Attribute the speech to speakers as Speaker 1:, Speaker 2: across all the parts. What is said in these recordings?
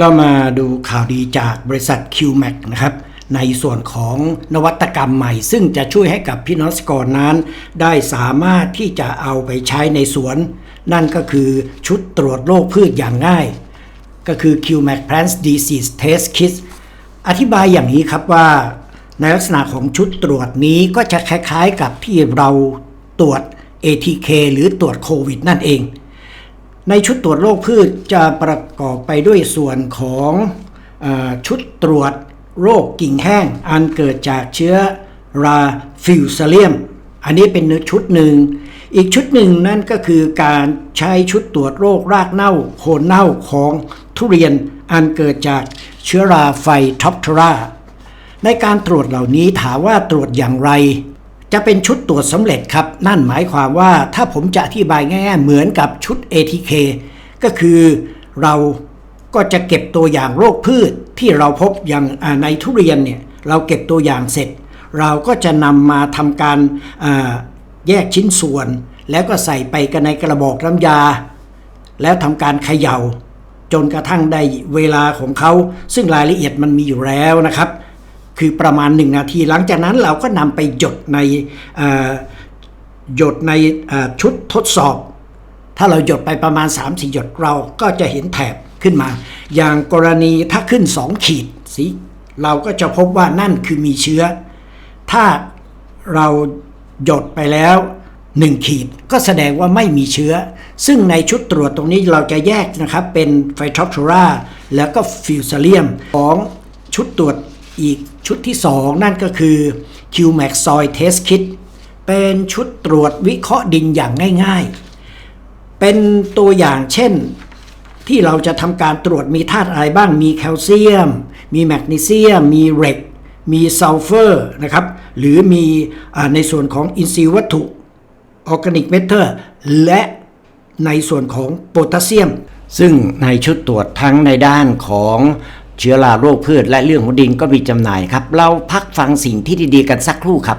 Speaker 1: เรามาดูข่าวดีจากบริษัท QMAC นะครับในส่วนของนวัตกรรมใหม่ ซึ่งจะช่วยให้กับพี่น้องเกรนั้น ได้สามารถที่จะเอาไปใช้ในสวน นั่นก็คือชุดตรวจโรคพืชอย่างง่าย ก็คือ QMAC Plants Disease Test Kit อธิบายอย่างนี้ครับว่า ในลักษณะของชุดตรวจนี้ก็จะคล้ายๆกับที่เราตรวจ ATK หรือตรวจโควิดนั่นเอง ในชุดตรวจโรคพืชจะประกอบไปด้วยส่วนของออชุดตรวจโรคกิ่งแห้ง อันเกิดจากเชื้อราฟิวซเลียม อันนี้เป็นชุดหนึ่ง อีกชุดหนึ่งนั่นก็คือการใช้ชุดตรวจโรครากเน่าโคนเน่าของทุเรียนอันเกิดจากเชื้อราไฟท็อปทราในการตรวจเหล่านี้ถามว่าตรวจอย่างไร จะเป็นชุดตรวจสำเร็จครับ นั่นหมายความว่าถ้าผมจะอธิบายง่ายๆเหมือนกับชุด ATK ก็คือเราก็จะเก็บตัวอย่างโรคพืชที่เราพบอย่างในทุเรียนเนี่ยเราเก็บตัวอย่างเสร็จ เราก็จะนำมาทำการแยกชิ้นส่วน แล้วก็ใส่ไปกันในกระบอกน้ำยา แล้วทำการเขย่า จนกระทั่งได้เวลาของเขา ซึ่งรายละเอียดมันมีอยู่แล้วนะครับ คือประมาณ 1 นาที หลังจากนั้นเราก็นำไปหยดในหยดในชุดทดสอบ ถ้าเราหยดไปประมาณ 3-4 หยดเราก็จะเห็นแถบขึ้นมา อย่างกรณีถ้าขึ้น 2 ขีดสีเราก็จะพบว่านั่นคือมีเชื้อ ถ้าเราหยดไปแล้ว 1 ขีดก็แสดงว่าไม่มีเชื้อ ซึ่งในชุดตรวจตรงนี้เราจะแยกนะครับ เป็นไฟทอปทราแล้วก็ฟิวซาเลียมของชุดตรวจอีก ชุดที่ 2 นั่นก็คือ QMAX Soil Test Kit เป็นชุดตรวจวิเคราะห์ดินอย่างง่ายๆ เป็นตัวอย่างเช่น ที่เราจะทำการตรวจมีธาตุอะไรบ้าง มีแคลเซียม มีแมกนีเซียม มีเรกมีซัลเฟอร์นะครับ หรือมีอในส่วนของอินทรีย์วัตถุออร์แกนิกเมทเทอร์และในส่วนของโพแทสเซียม ซึ่งในชุดตรวจทั้งในด้านของ เชื้อราโรคพืชและเรื่องของดินก็มีจำหน่ายครับ เราพักฟังสิ่งที่ดีๆกันสักครู่ครับ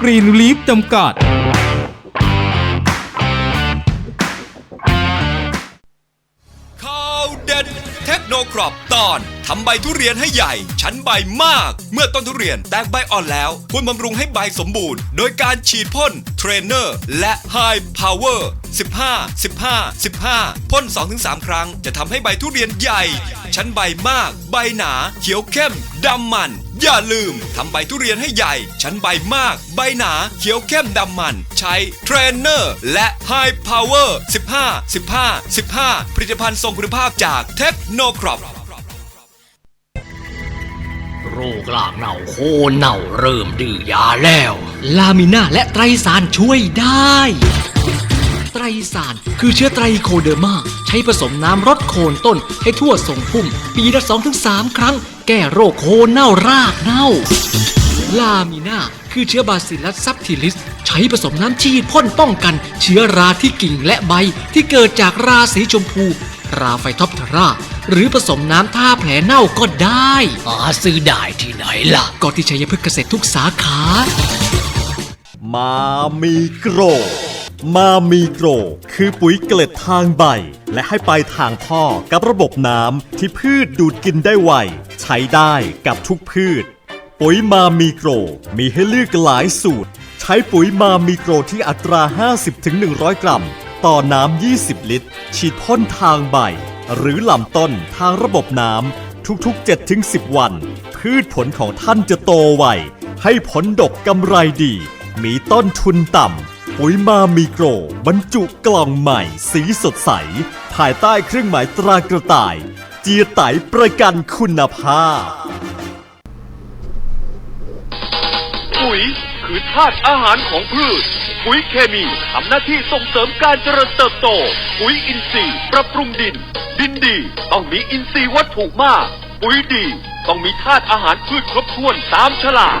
Speaker 2: กรีนลีฟจำกัด
Speaker 3: ข่าวเด็ดเทคโนครอปตอนทำใบทุเรียนให้ใหญ่ ชั้นใบมาก เมื่อต้นทุเรียนแตกใบอ่อนแล้ว ควรบำรุงให้ใบสมบูรณ์ โดยการฉีดพ่นเทรนเนอร์และ High Power 15 15 15 พ่น 2-3 ครั้งจะทำให้ใบทุเรียนใหญ่ ชั้นใบมาก ใบหนา เขียวเข้มดำมัน อย่าลืมทำใบทุเรียนให้ใหญ่ ชั้นใบมาก ใบหนา เขียวเข้มดำมัน ใช้เทรนเนอร์และ High Power 15 15 15 ผลิตภัณฑ์ทรงคุณภาพจากเทคโนครอป
Speaker 4: โรคลากเน่าโคนเน่าเริ่มดื้อยาแล้ว ลามิน่าและไตรสารช่วยได้ ไตรสาร คือเชื้อไตรโคเดอร์มา ใช้ผสมน้ำรดโคนต้นให้ทั่วทรงพุ่ม ปีละ 2-3 ครั้ง แก้โรคโคนเน่ารากเน่า ลามิน่าคือเชื้อบาซิลัสซับทิลิส ใช้ผสมน้ำฉีดพ่นป้องกัน เชื้อราที่กิ่งและใบที่เกิดจากราสีชมพู ราไฟท็อปเทราหรือผสมน้ำท่าแผลเน่าก็ได้อาซื้อได้ที่ไหนล่ะ ก็ที่ชัยพฤกษ์เกษตรทุกสาขา
Speaker 5: มามีโกร มามีโกร คือปุ๋ยเกล็ดทางใบ และให้ไปทางท่อกับระบบน้ำที่พืชดูดกินได้ไว ใช้ได้กับทุกพืช ปุ๋ยมามีโกร มีให้เลือกหลายสูตร ใช้ปุ๋ยมามีโกรที่อัตรา 50-100 กรัม ต่อน้ำ 20 ลิตร ฉีดพ่นทางใบ หรือลำต้นทางระบบน้ำทุกๆ 7-10 วัน พืชผลของท่านจะโตไวให้ผลดกกำไรดี มีต้นทุนต่ำ ปุ๋ยมามีโกร บรรจุกล่องใหม่ สีสดใส ภายใต้เครื่องหมายตรากระต่าย เจียไตประกันคุณภาพ
Speaker 6: ปุ๋ยคคือธาตุอาหารของพืช ปุ๋ยเคมีทำหน้าที่ส่งเสริมการเจริญเติบโต ปุ๋ยอินทรีย์ปรับปรุงดิน ดินดีต้องมีอินทรีย์วัตถุมาก ปุ๋ยดีต้องมีธาตุอาหารพืชครบถ้วนตามฉลาก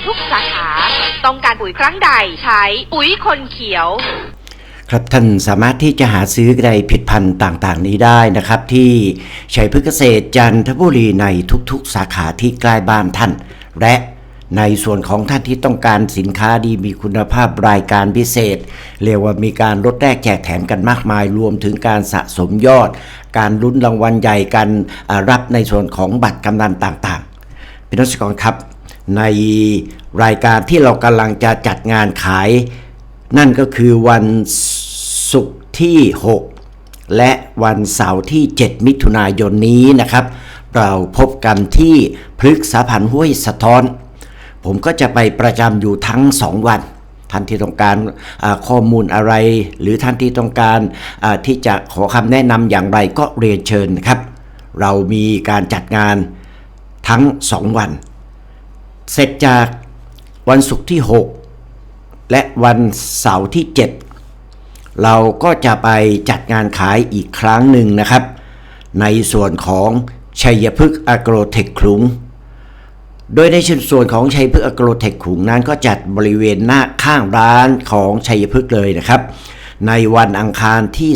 Speaker 7: ทุกสาขา ต้องการปุ๋ยครั้งใดใช้ปุ๋ยคนเขียว
Speaker 8: ครับท่านสามารถที่จะหาซื้อในผลิดพันธุ์ต่างๆ นี้ได้นะครับ ที่ชัยพฤกษเกษตรจันทบุรีในทุกๆ สาขาที่ใกล้บ้านท่าน และในส่วนของท่านที่ต้องการสินค้าดีมีคุณภาพรายการพิเศษ เรียกว่ามีการลดแลกแจกแถมกันมากมาย รวมถึงการสะสมยอด การลุ้นรางวัลใหญ่การรับในส่วนของบัตรกำนันต่างๆพี่น้องสกรครับ ในรายการที่เรากำลังจะจัดงานขาย นั่นก็คือวันศุกร์ที่ 6 และวันเสาร์ที่ 7 มิถุนายนนี้นะครับ เราพบกันที่พฤกษพันธ์ห้วยสะท้อน ผมก็จะไปประจำอยู่ทั้ง 2 วันท่านที่ต้องการข้อมูลอะไร หรือท่านที่ต้องการที่จะขอคำแนะนำอย่างไรก็เรียนเชิญนะครับ เรามีการจัดงานทั้ง 2 วัน เสร็จจากวันศุกร์ที่ 6 และวันเสาร์ที่ 7 เราก็จะไปจัดงานขายอีกครั้งหนึ่งนะครับ ในส่วนของชัยพฤกษ์อโกรเทคขลุง โดยในส่วนของชัยพฤกษ์อโกรเทคขลุงนั้นก็จัดบริเวณหน้าข้างร้านของชัยพฤกษ์เลยนะครับ ในวันอังคารที่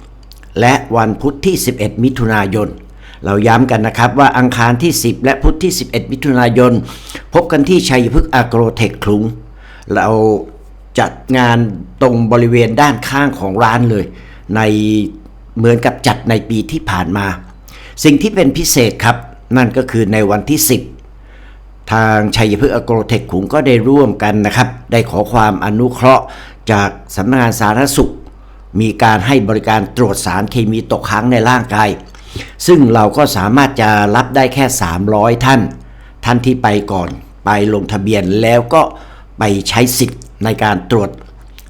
Speaker 8: 10 และวันพุธที่ 11 มิถุนายน เราย้ำกันนะครับว่าอังคารที่ 10 และพุธที่ 11 มิถุนายน พบกันที่ชัยพฤกษ์อโกรเทคขลุง เราจัดงานตรงบริเวณด้านข้างของร้านเลย ในเหมือนกับจัดในปีที่ผ่านมา สิ่งที่เป็นพิเศษครับ นั่นก็คือในวันที่ 10 ทางชัยพฤกษ์อโกรเทคขุงก็ได้ร่วมกันนะครับ ได้ขอความอนุเคราะห์จากสำนักงานสาธารณสุข มีการให้บริการตรวจสารเคมีตกค้างในร่างกาย ซึ่งเราก็สามารถจะรับได้แค่ 300 ท่าน ท่านที่ไปก่อนไปลงทะเบียนแล้วก็ไปใช้สิทธิ์ในการตรวจ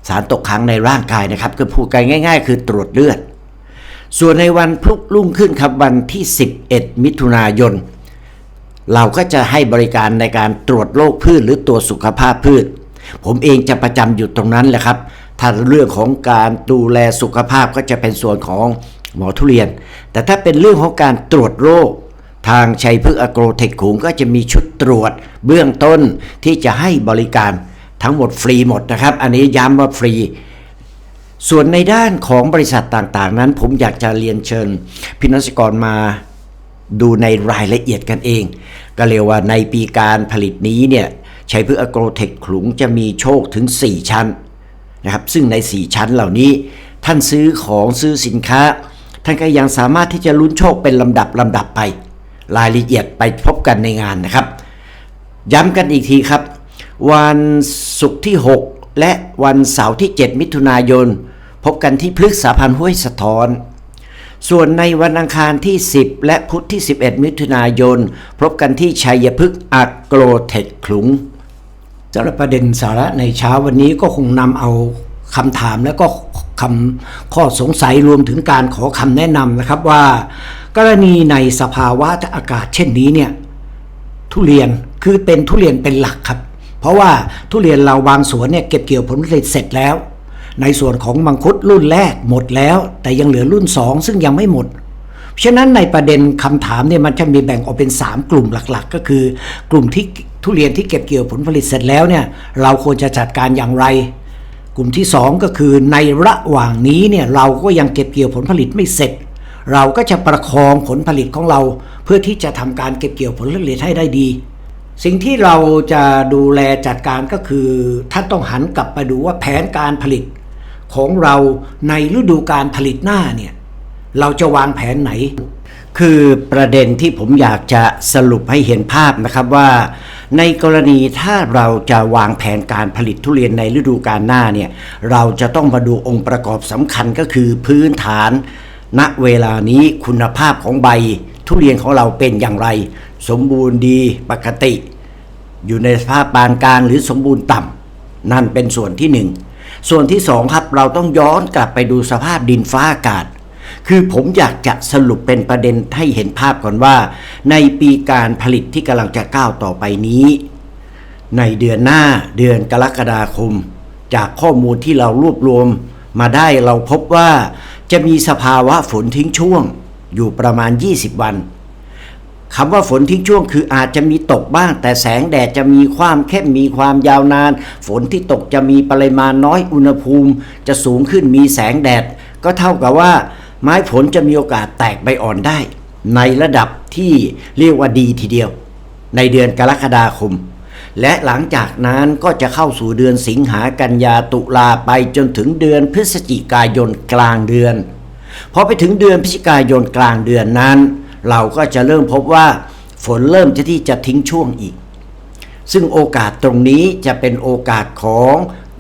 Speaker 8: สารตกค้างในร่างกายนะครับก็พูดกันง่าย ๆ คือตรวจเลือด ส่วนในวันพรุ่งรุ่งขึ้นครับวันที่ 11 มิถุนายน เราก็จะให้บริการในการตรวจโรคพืชหรือตรวสุขภาพพืช ผมเองจะประจำอยู่ตรงนั้นแหละครับถ้าเรื่องของการดูแลสุขภาพก็จะเป็นส่วนของ หมอทุเรียน แต่ถ้าเป็นเรื่องของการตรวจโรค ทางชัยพฤกษ์อโกรเทคขุงก็จะมีชุดตรวจเบื้องต้นที่จะให้บริการทั้งหมดฟรีหมดนะครับ อันนี้ย้ำว่าฟรี ส่วนในด้านของบริษัทต่างๆ นั้น ผมอยากจะเรียนเชิญพินักกรมาดูในรายละเอียดกันเอง ก็เรียกว่าในปีการผลิตนี้เนี่ยชัยพฤกษ์อโกรเทคขลุงจะมีโชคถึง 4 ชั้นนะครับ ซึ่งใน 4 ชั้นเหล่านี้ท่านซื้อของซื้อสินค้า ท่านก็ยังสามารถที่จะลุ้นโชคเป็นลำดับลำดับไป รายละเอียดไปพบกันในงานนะครับ ย้ำกันอีกทีครับ วันศุกร์ที่ 6 และวันเสาร์ที่ 7 มิถุนายน พบกันที่พฤกษาพันธ์ห้วยสะท้อน ส่วนในวันอังคารที่ 10 และพุธที่ 11 มิถุนายน พบกันที่ชัยพฤกษ์อักโกรเทคขลุงสำหรับประเด็นสาระในเช้าวันนี้ก็คงนำเอา คำถามและก็คำข้อสงสัยรวมถึงการขอคำแนะนำนะครับว่า กรณีในสภาวะอากาศเช่นนี้เนี่ยทุเรียนคือเป็นทุเรียนเป็นหลักครับ เพราะว่าทุเรียนเราบางสวนเนี่ยเก็บเกี่ยวผลผลิตเสร็จแล้ว ในส่วนของมังคุดรุ่นแรกหมดแล้ว แต่ยังเหลือรุ่น 2 ซึ่งยังไม่หมดฉะนั้นในประเด็นคำถามเนี่ยมันจะมีแบ่งออกเป็น 3 กลุ่มหลักๆ ก็คือ กลุ่มที่ทุเรียนที่เก็บเกี่ยวผลผลิตเสร็จแล้วเนี่ยเราควรจะจัดการอย่างไร ลุ่มที่ 2 ก็คือในระหว่างนี้เนี่ยเราก็ยังเก็บเกี่ยวผลผลิตไม่เสร็จ เราก็จะประคองผลผลิตของเรา เพื่อที่จะทำการเก็บเกี่ยวผลผลิตให้ได้ดี สิ่งที่เราจะดูแลจัดการก็คือท่านต้องหันกลับไปดูว่าแผนการผลิต ของเราในฤดูการผลิตหน้าเนี่ยเราจะวางแผนไหน คือประเด็นที่ผมอยากจะสรุปให้เห็นภาพนะครับว่า ในกรณีถ้าเราจะวางแผนการผลิตทุเรียนในฤดูกาลหน้าเนี่ยเราจะต้องมาดูองค์ประกอบสำคัญก็คือพื้นฐาน ณเวลานี้คุณภาพของใบ ทุเรียนของเราเป็นอย่างไร สมบูรณ์ดีปกติ อยู่ในสภาพปานกลางหรือสมบูรณ์ต่ำนั่นเป็นส่วนที่หนึ่งส่วนที่สองครับเราต้องย้อนกลับไปดูสภาพดินฟ้าอากาศ คือผมอยากจะสรุปเป็นประเด็นให้เห็นภาพก่อนว่า ในปีการผลิตที่กำลังจะก้าวต่อไปนี้ ในเดือนหน้าเดือนกรกฎาคม จากข้อมูลที่เรารวบรวมมาได้เราพบว่าจะมีสภาวะฝนทิ้งช่วงอยู่ประมาณ 20 วันคำว่าฝนทิ้งช่วงคืออาจจะมีตกบ้าง แต่แสงแดดจะมีความเข้มมีความยาวนาน ฝนที่ตกจะมีปริมาณน้อยอุณหภูมิ จะสูงขึ้นมีแสงแดด ก็เท่ากับว่า ไม้ผลจะมีโอกาสแตกใบอ่อนได้ ในระดับที่เรียกว่าดีทีเดียว ในเดือนกรกฎาคม และหลังจากนั้นก็จะเข้าสู่เดือนสิงหากันยาตุลาไปจนถึงเดือนพฤศจิกายนกลางเดือนพอไปถึงเดือนพฤศจิกายนกลางเดือนนั้น เราก็จะเริ่มพบว่าฝนเริ่มจะที่จะทิ้งช่วงอีก ซึ่งโอกาสตรงนี้จะเป็นโอกาสของ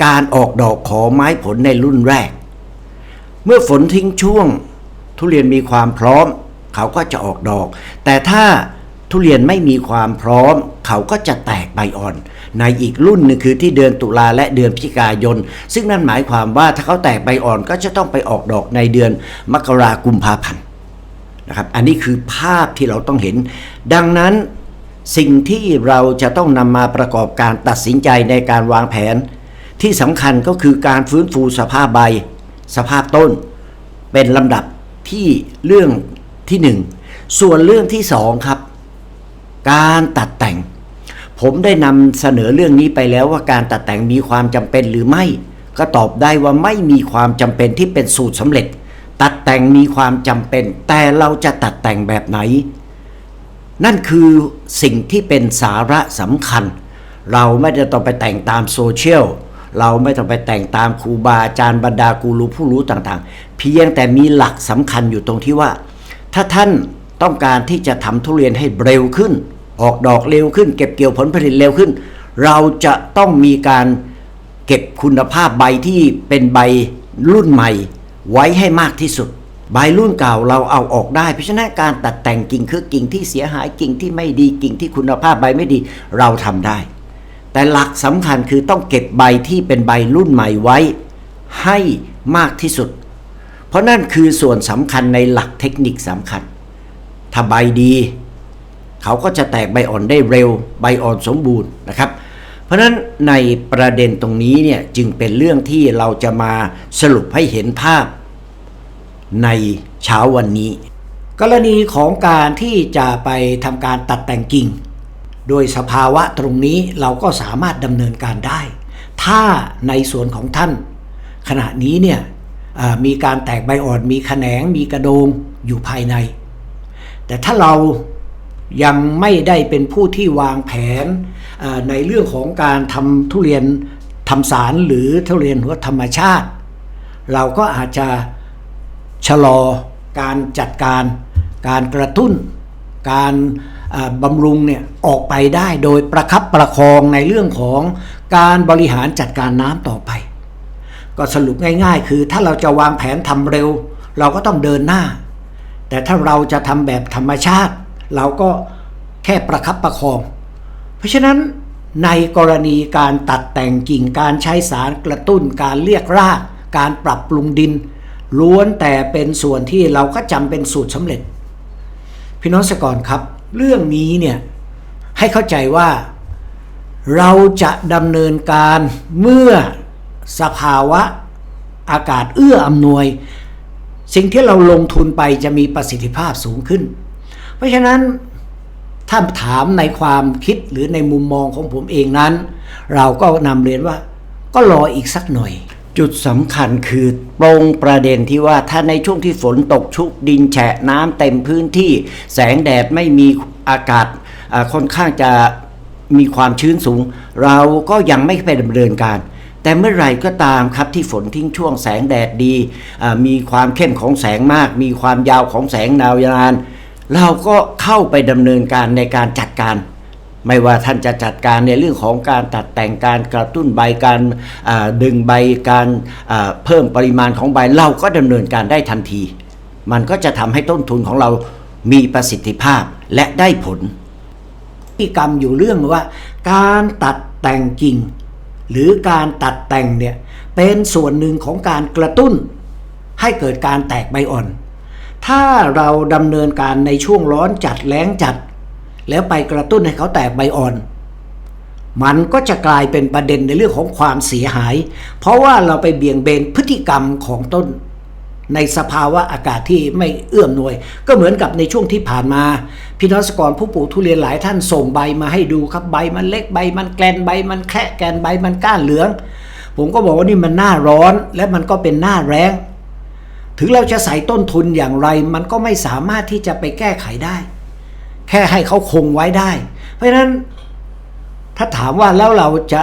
Speaker 8: การออกดอกของไม้ผลในรุ่นแรก เมื่อฝนทิ้งช่วง ทุเรียนมีความพร้อม เขาก็จะออกดอก แต่ถ้าทุเรียนไม่มีความพร้อม เขาก็จะแตกใบอ่อน ในอีกรุ่นหนึงคือที่เดือนตุลาและเดือนพฤศจิกายน ซึ่งนั่นหมายความว่าถ้าเขาแตกใบอ่อนก็จะต้องไปออกดอกในเดือนมกรากุมภาพันธ์นะครับอันนี้คือภาพที่เราต้องเห็น ดังนั้นสิ่งที่เราจะต้องนำมาประกอบการตัดสินใจในการวางแผน ที่สำคัญก็คือการฟื้นฟูสภาพใบ สภาพต้น เป็นลำดับ ที่เรื่องที่หนึ่งส่วนเรื่องที่สองครับ การตัดแต่ง ผมได้นำเสนอเรื่องนี้ไปแล้วว่าการตัดแต่งมีความจำเป็นหรือไม่ ก็ตอบได้ว่าไม่มีความจำเป็นที่เป็นสูตรสำเร็จ ตัดแต่งมีความจำเป็น แต่เราจะตัดแต่งแบบไหน นั่นคือสิ่งที่เป็นสาระสำคัญ เราไม่ได้ต้องไปแต่งตามโซเชียล เราไม่ต้องไปแต่งตามครูบาอาจารย์บรรดากูรูผู้รู้ต่างๆ เพียงแต่มีหลักสำคัญอยู่ตรงที่ว่า ถ้าท่านต้องการที่จะทำทุเรียนให้เร็วขึ้น ออกดอกเร็วขึ้น เก็บเกี่ยวผลผลิตเร็วขึ้น เราจะต้องมีการเก็บคุณภาพใบที่เป็นใบรุ่นใหม่ ไว้ให้มากที่สุด ใบรุ่นเก่าเราเอาออกได้ เพราะฉะนั้นการตัดแต่งกิ่งคือกิ่งที่เสียหายกิ่งที่ไม่ดีกิ่งที่คุณภาพใบไม่ดี เราทำได้ แต่หลักสำคัญคือต้องเก็บใบที่เป็นใบรุ่นใหม่ไว้ ให้มากที่สุด เพราะนั่นคือส่วนสำคัญในหลักเทคนิคสำคัญ ถ้าใบดี เขาก็จะแตกใบอ่อนได้เร็ว ใบอ่อนสมบูรณ์นะครับ เพราะนั้นในประเด็นตรงนี้เนี่ยจึงเป็นเรื่องที่เราจะมาสรุปให้เห็นภาพ ในเช้าวันนี้ กรณีของการที่จะไปทำการตัดแต่งกิ่ง โดยสภาวะตรงนี้เราก็สามารถดำเนินการได้ ถ้าในส่วนของท่าน ขณะนี้เนี่ยมีการแตกใบอ่อนมีแขนงมีกระโดงอยู่ภายใน แต่ถ้าเรายังไม่ได้เป็นผู้ที่วางแผนในเรื่องของการทำทุเรียนทำสารหรือทุเรียนหัวธรรมชาติ เราก็อาจจะชะลอการจัดการ การกระตุ้น การ บำรุงเนี่ยออกไปได้โดยประคับประคองในเรื่องของการบริหารจัดการน้ำต่อไป ก็สรุปง่ายๆ คือถ้าเราจะวางแผนทำเร็ว เราก็ต้องเดินหน้า แต่ถ้าเราจะทำแบบธรรมชาติ เราก็แค่ประคับประคอง เพราะฉะนั้นในกรณีการตัดแต่งกิ่งการใช้สารกระตุ้นการเรียกราก การปรับปรุงดิน ล้วนแต่เป็นส่วนที่เราก็จำเป็นสูตรสำเร็จ พี่น้องสกอรครับ เรื่องนี้เนี่ยให้เข้าใจว่าเราจะดำเนินการเมื่อสภาวะอากาศเอื้ออำนวย สิ่งที่เราลงทุนไปจะมีประสิทธิภาพสูงขึ้น เพราะฉะนั้นถ้าถามในความคิดหรือในมุมมองของผมเองนั้น เราก็นำเรียนว่าก็รออีกสักหน่อย จุดสำคัญคือตรงประเด็นที่ว่าถ้าในช่วงที่ฝนตกชุกดินแฉะน้ำเต็มพื้นที่แสงแดดไม่มีอากาศค่อนข้างจะมีความชื้นสูง เราก็ยังไม่ไปดำเนินการ แต่เมื่อไรก็ตามครับที่ฝนทิ้งช่วงแสงแดดดี มีความเข้มของแสงมาก มีความยาวของแสงนาวยาน เราก็เข้าไปดำเนินการในการจัดการ ไม่ว่าท่านจะจัดการในเรื่องของการตัดแต่งการกระตุ้นใบการดึงใบการเพิ่มปริมาณของใบเราก็ดำเนินการได้ทันที มันก็จะทำให้ต้นทุนของเรามีประสิทธิภาพและได้ผล
Speaker 1: พิกรรมอยู่เรื่องว่า การตัดแต่งกิ่ง หรือการตัดแต่งเนี่ยเป็นส่วนหนึ่งของการกระตุ้น ให้เกิดการแตกใบอ่อน ถ้าเราดำเนินการในช่วงร้อนจัดแล้งจัด แล้วไปกระตุ้นให้เขาแตกใบอ่อน มันก็จะกลายเป็นประเด็นในเรื่องของความเสียหาย เพราะว่าเราไปเบี่ยงเบนพฤติกรรมของต้น ในสภาวะอากาศที่ไม่เอื้อมหน่วย ก็เหมือนกับในช่วงที่ผ่านมาพี่น้องเกษตรกรผู้ปลูกทุเรียนหลายท่านส่งใบมาให้ดูครับใบมันเล็กใบ มันแกลนใบ มันแคะแกนใบมันก้านเหลือง ผมก็บอกว่านี่มันหน้าร้อนและมันก็เป็นหน้าแรงถึงเราจะใส่ต้นทุนอย่างไร มันก็ไม่สามารถที่จะไปแก้ไขได้ แค่ให้เขาคงไว้ได้ เพราะฉะนั้นถ้าถามว่าแล้วเราจะ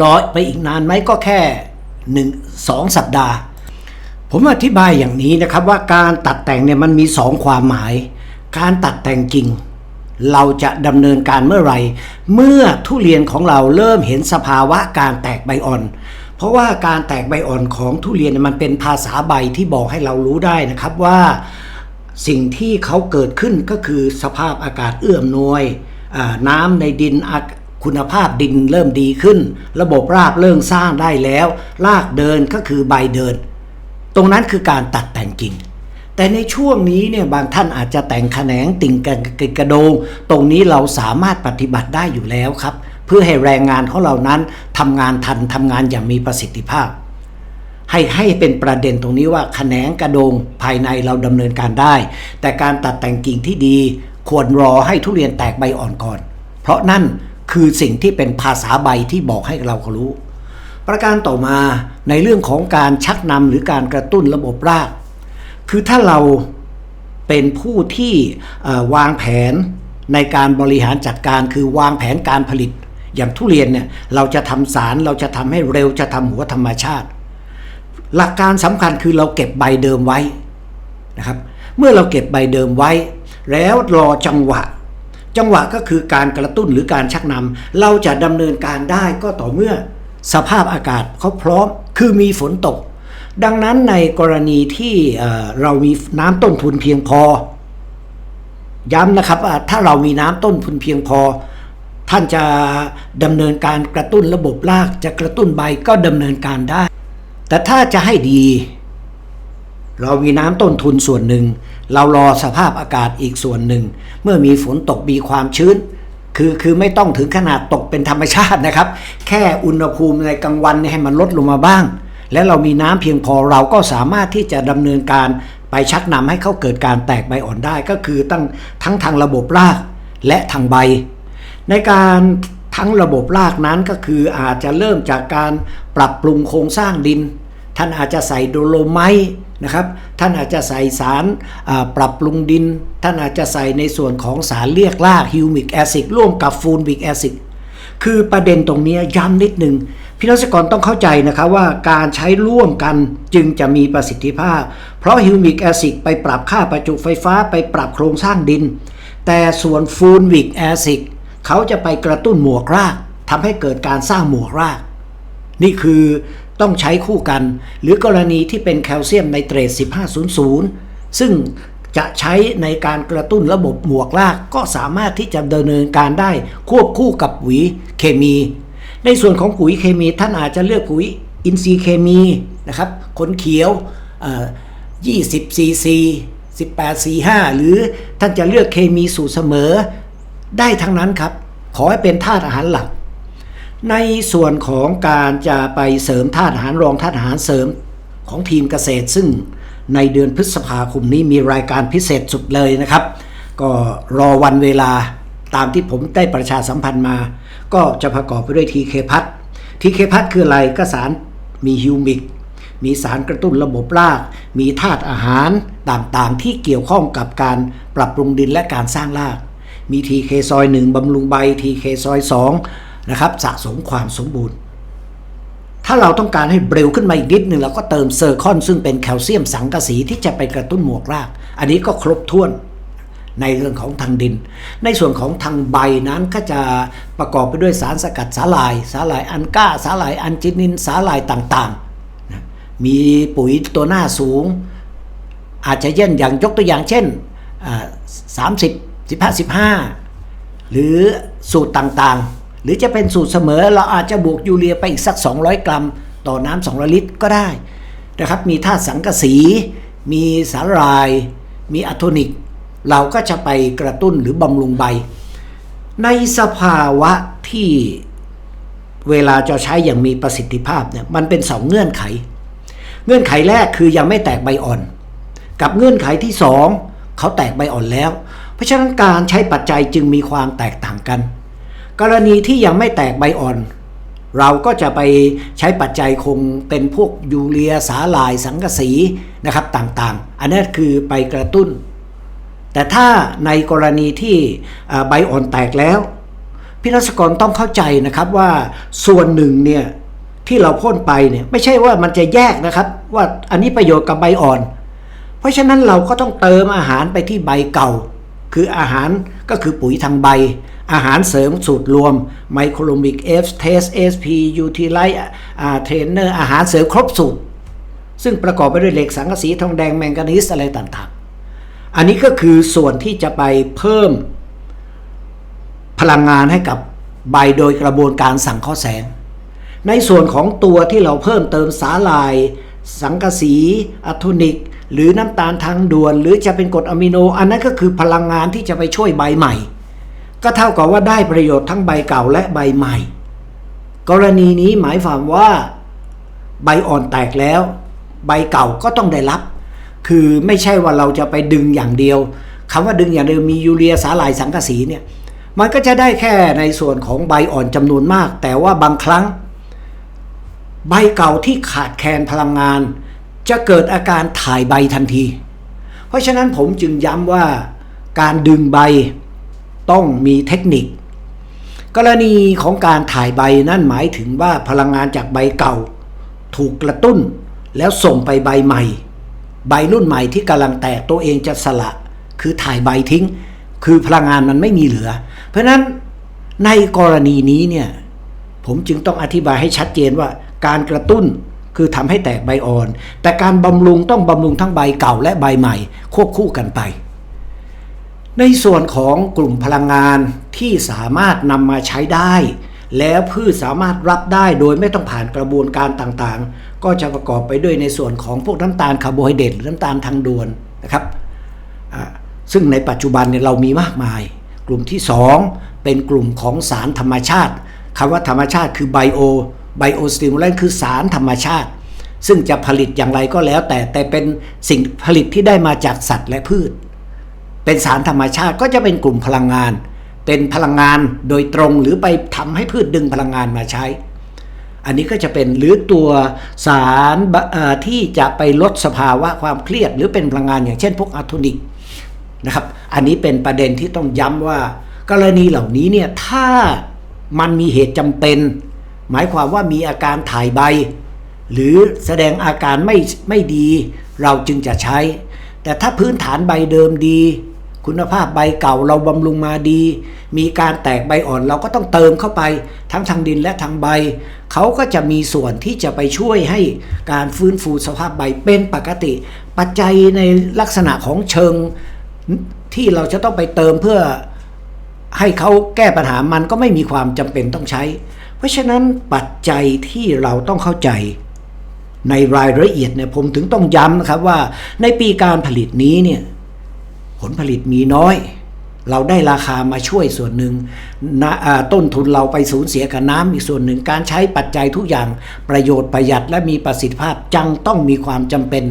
Speaker 1: รอไปอีกนานไหมก็แค่หนึ่งสองสัปดาห์ ผมอธิบายอย่างนี้นะครับว่าการตัดแต่งเนี่ยมันมีสองความหมาย การตัดแต่งจริง เราจะดำเนินการเมื่อไหร่ เมื่อทุเรียนของเราเริ่มเห็นสภาวะการแตกใบอ่อน เพราะว่าการแตกใบอ่อนของทุเรียนมันเป็นภาษาใบที่บอกให้เรารู้ได้นะครับว่า สิ่งที่เขาเกิดขึ้นก็คือสภาพอากาศเอื้อมนวย น้ำในดินคุณภาพดินเริ่มดีขึ้น ระบบรากเริ่มสร้างได้แล้ว รากเดินก็คือใบเดิน ตรงนั้นคือการตัดแต่งกิ่ง แต่ในช่วงนี้เนี่ยบางท่านอาจจะแต่งแขนงติ่งกระกระกระโดง ตรงนี้เราสามารถปฏิบัติได้อยู่แล้วครับ เพื่อให้แรงงานของเรานั้นทำงานทันทำงานอย่างมีประสิทธิภาพ ให้ให้เป็นประเด็นตรงนี้ว่าแขนงกระโดงภายในเราดำเนินการได้ แต่การตัดแต่งกิ่งที่ดี ควรรอให้ทุเรียนแตกใบอ่อนก่อน เพราะนั่นคือสิ่งที่เป็นภาษาใบที่บอกให้เรารู้ ประการต่อมาในเรื่องของการชักนำหรือการกระตุ้นระบบราก คือถ้าเราเป็นผู้ที่วางแผนในการบริหารจัดการคือวางแผนการผลิต อย่างทุเรียนเนี่ยเราจะทำสารเราจะทำให้เร็วจะทำหัวธรรมชาติ หลักการสำคัญคือเราเก็บใบเดิมไว้นะครับ เมื่อเราเก็บใบเดิมไว้ แล้วรอจังหวะ จังหวะก็คือการกระตุ้นหรือการชักนำเราจะดำเนินการได้ก็ต่อเมื่อสภาพอากาศเขาพร้อมคือมีฝนตก ดังนั้นในกรณีที่เรามีน้ำต้นทุนเพียงพอ ย้ำนะครับถ้าเรามีน้ำต้นทุนเพียงพอ ท่านจะดำเนินการกระตุ้นระบบรากจะกระตุ้นใบก็ดำเนินการได้ แต่ถ้าจะให้ดี เรามีน้ำต้นทุนส่วนหนึ่ง เรารอสภาพอากาศอีกส่วนหนึ่ง เมื่อมีฝนตกมีความชื้น คือคือไม่ต้องถึงขนาดตกเป็นธรรมชาตินะครับ แค่อุณหภูมิในกลางวันให้มันลดลงมาบ้าง และเรามีน้ำเพียงพอเราก็สามารถที่จะดำเนินการไปชักนำให้เขาเกิดการแตกใบอ่อนได้ก็คือตั้งทั้งทางระบบรากและทางใบ ในการทั้งระบบรากนั้นก็คืออาจจะเริ่มจากการปรับปรุงโครงสร้างดิน ท่านอาจจะใส่โดโลไมต์นะครับ ท่านอาจจะใส่สารปรับปรุงดิน ท่านอาจจะใส่ในส่วนของสารเรียกรากฮิวมิกแอซิดร่วมกับฟูลบิกแอซิดคือประเด็นตรงนี้ย้ำนิดหนึ่งพี่น้องเกษตรกรต้องเข้าใจนะครับว่าการใช้ร่วมกันจึงจะมีประสิทธิภาพ เพราะฮิวมิกแอซิดไปปรับค่าประจุไฟฟ้าไปปรับโครงสร้างดิน แต่ส่วนฟูลวิกแอซิดเขาจะไปกระตุ้นหมวกรากทำให้เกิดการสร้างหมวกราก นี่คือ ต้องใช้คู่กัน หรือกรณีที่เป็นแคลเซียมไนเตรต 1500 ซึ่งจะใช้ในการกระตุ้นระบบหมวกรากก็สามารถที่จะดำเนินการได้ควบคู่กับปุ๋ยเคมี ในส่วนของปุ๋ยเคมีท่านอาจจะเลือกปุ๋ยอินทรีย์เคมีนะครับขนเขียวเอ่อ20 cc 18 45หรือท่านจะเลือกเคมีสูตรเสมอได้ทั้งนั้นครับ ขอให้เป็นธาตุอาหารหลัก ในส่วนของการจะไปเสริมธาตุอาหารรองธาตุอาหารเสริมของทีมเกษตร ซึ่งในเดือนพฤษภาคมนี้มีรายการพิเศษสุดเลยนะครับ ก็รอวันเวลาตามที่ผมได้ประชาสัมพันธ์มา ก็จะประกอบไปด้วยทีเคพัททีเคพัทคืออะไรก็สารมีฮิวมิก มีสารกระตุ้นระบบราก มีธาตุอาหารต่างๆ ที่เกี่ยวข้องกับการปรับปรุงดินและการสร้างราก มีทีเคซอย1บำรุงใบทีเคซอย2 นะครับสะสมความสมบูรณ์ ถ้าเราต้องการให้เร็วขึ้นมาอีกนิดหนึ่งเราก็เติมเซอร์คอนซึ่งเป็นแคลเซียมสังกะสีที่จะไปกระตุ้นหมวกราก อันนี้ก็ครบถ้วนในเรื่องของทางดิน ในส่วนของทางใบนั้นก็จะประกอบไปด้วยสารสกัดสาหร่าย สาหร่ายอันก้า สาหร่ายอันจินิน สาหร่ายต่างๆ มีปุ๋ยตัวหน้าสูง อาจจะเย่นอย่างยกตัวอย่างเช่นสามสิบสิบห้าสิบห้าหรือสูตรต่างๆ หรือจะเป็นสูตรเสมอเราอาจจะบวกยูเรียไปอีกสัก 200 กรัม ต่อน้ำ200 ลิตรก็ได้นะครับมีธาตุสังกะสี มีสาราย มีอะโทนิก เราก็จะไปกระตุ้นหรือบำรุงใบ ในสภาวะที่เวลาจะใช้อย่างมีประสิทธิภาพเนี่ยมันเป็นสองเงื่อนไข เงื่อนไขแรกคือยังไม่แตกใบอ่อน กับเงื่อนไขที่สองเขาแตกใบอ่อนแล้ว เพราะฉะนั้นการใช้ปัจจัยจึงมีความแตกต่างกัน กรณีที่ยังไม่แตกใบอ่อน เราก็จะไปใช้ปัจจัยคงเป็นพวกยูเรียสาลายสังกะสีนะครับต่างๆ อันนี้คือไปกระตุ้น แต่ถ้าในกรณีที่ใบอ่อนแตกแล้ว พี่รัศกรต้องเข้าใจนะครับว่าส่วนหนึ่งเนี่ยที่เราพ่นไปเนี่ยไม่ใช่ว่ามันจะแยกนะครับ ว่าอันนี้ประโยชน์กับใบอ่อน เพราะฉะนั้นเราก็ต้องเติมอาหารไปที่ใบเก่า คืออาหารก็คือปุ๋ยทางใบ อาหารเสริมสูตรรวมไมโครมิกเอฟเทสเอสพียูทีไลท์เทรนเนอร์อาหารเสริมครบสูตร ซึ่งประกอบไปด้วยเหล็กสังกะสีทองแดงแมงกานีสอะไรต่างๆ อันนี้ก็คือส่วนที่จะไปเพิ่มพลังงานให้กับใบโดยกระบวนการสั่งข้อแสง ในส่วนของตัวที่เราเพิ่มเติมสาลาย สังกะสีอะโทนิก หรือน้ำตาลทางด่วน หรือจะเป็นกรดอะมิโน อันนั้นก็คือพลังงานที่จะไปช่วยใบใหม่ ก็เท่ากับว่าได้ประโยชน์ทั้งใบเก่าและใบใหม่ กรณีนี้หมายความว่าใบอ่อนแตกแล้ว ใบเก่าก็ต้องได้รับ คือไม่ใช่ว่าเราจะไปดึงอย่างเดียวคำว่าดึงอย่างเดียวมียูเรียสาหร่ายสังกะสีเนี่ยมันก็จะได้แค่ในส่วนของใบอ่อนจำนวนมาก แต่ว่าบางครั้ง ใบเก่าที่ขาดแคลนพลังงาน จะเกิดอาการถ่ายใบทันที เพราะฉะนั้นผมจึงย้ำว่าการดึงใบ ต้องมีเทคนิค กรณีของการถ่ายใบนั่นหมายถึงว่าพลังงานจากใบเก่า ถูกกระตุ้นแล้วส่งไปใบใหม่ ใบรุ่นใหม่ที่กำลังแตกตัวเองจะสละ คือถ่ายใบทิ้ง คือพลังงานมันไม่มีเหลือ เพราะนั้นในกรณีนี้เนี่ยผมจึงต้องอธิบายให้ชัดเจนว่าการกระตุ้นคือทำให้แตกใบอ่อน แต่การบำรุงต้องบำรุงทั้งใบเก่าและใบใหม่ ควบคู่กันไป ในส่วนของกลุ่มพลังงานที่สามารถนำมาใช้ได้ แล้วพืชสามารถรับได้โดยไม่ต้องผ่านกระบวนการต่างๆ ก็จะประกอบไปด้วยในส่วนของพวกน้ำตาลคาร์โบไฮเดรตหรือน้ำตาลทางด่วนนะครับ ซึ่งในปัจจุบันเนี่ยเรามีมากมาย กลุ่มที่ 2 เป็นกลุ่มของสารธรรมชาติคำว่าธรรมชาติคือไบโอไบโอสติมูลเลนคือสารธรรมชาติ ซึ่งจะผลิตอย่างไรก็แล้วแต่แต่เป็นสิ่งผลิตที่ได้มาจากสัตว์และพืช เป็นสารธรรมชาติก็จะเป็นกลุ่มพลังงาน เป็นพลังงานโดยตรงหรือไปทำให้พืชดึงพลังงานมาใช้ อันนี้ก็จะเป็นหรือตัวสารที่จะไปลดสภาวะความเครียด หรือเป็นพลังงานอย่างเช่นพวกอะโทนิกนะครับ อันนี้เป็นประเด็นที่ต้องย้ำว่า กรณีเหล่านี้เนี่ยถ้ามันมีเหตุจำเป็น หมายความว่ามีอาการถ่ายใบ หรือแสดงอาการไม่ไม่ดีเราจึงจะใช้ แต่ถ้าพื้นฐานใบเดิมดี คุณภาพใบเก่าเราบำรุงมาดี มีการแตกใบอ่อนเราก็ต้องเติมเข้าไป ทั้งทางดินและทางใบ เขาก็จะมีส่วนที่จะไปช่วยให้การฟื้นฟูสภาพใบเป็นปกติ ปัจจัยในลักษณะของเชิงที่เราจะต้องไปเติมเพื่อให้เขาแก้ปัญหามันก็ไม่มีความจำเป็นต้องใช้ เพราะฉะนั้นปัจจัยที่เราต้องเข้าใจในรายละเอียดเนี่ยผมถึงต้องย้ำนะครับว่าในปีการผลิตนี้เนี่ย ผลผลิตมีน้อย เราได้ราคามาช่วยส่วนหนึ่งต้นทุนเราไปสูญเสียกับน้ำอีกส่วนหนึ่งการใช้ปัจจัยทุกอย่างประโยชน์ประหยัดและมีประสิทธิภาพจังต้องมีความจำเป็น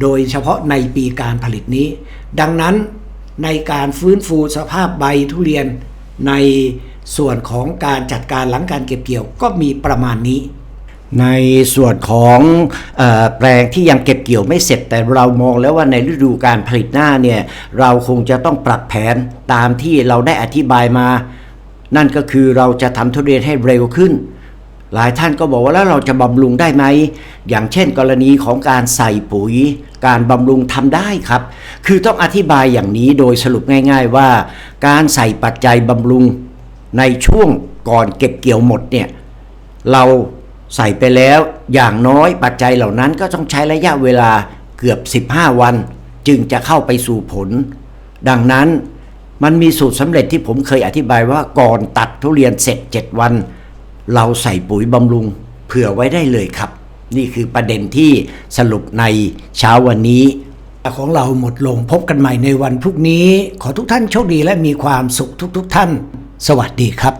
Speaker 1: โดยเฉพาะในปีการผลิตนี้ ดังนั้นในการฟื้นฟูสภาพใบทุเรียนในส่วนของการจัดการหลังการเก็บเกี่ยวก็มีประมาณนี้ ในส่วนของอแปลงที่ยังเก็บเกี่ยวไม่เสร็จ แต่เรามองแล้วว่าในฤดูการผลิตหน้าเนี่ยเราคงจะต้องปรับแผนตามที่เราได้อธิบายมา นั่นก็คือเราจะทำทุเรียนให้เร็วขึ้น
Speaker 8: หลายท่านก็บอกว่าแล้วเราจะบำรุงได้ไหม อย่างเช่นกรณีของการใส่ปุ๋ย การบำรุงทำได้ครับ คือต้องอธิบายอย่างนี้โดยสรุปง่าย ๆ ว่า การใส่ปัจจัยบำรุงในช่วงก่อนเก็บเกี่ยวหมดเนี่ยเรา ใส่ไปแล้วอย่างน้อยปัจจัยเหล่านั้นก็ต้องใช้ระยะเวลาเกือบ 15 วัน จึงจะเข้าไปสู่ผล ดังนั้นมันมีสูตรสำเร็จที่ผมเคยอธิบายว่าก่อนตัดทุเรียนเสร็จ 7 วัน เราใส่ปุ๋ยบำรุงเผื่อไว้ได้เลยครับ นี่คือประเด็นที่สรุปในเช้าวันนี้
Speaker 1: ของเราหมดลงพบกันใหม่ในวันพรุ่งนี้ ขอทุกท่านโชคดีและมีความสุขทุกๆทท่าน สวัสดีครับ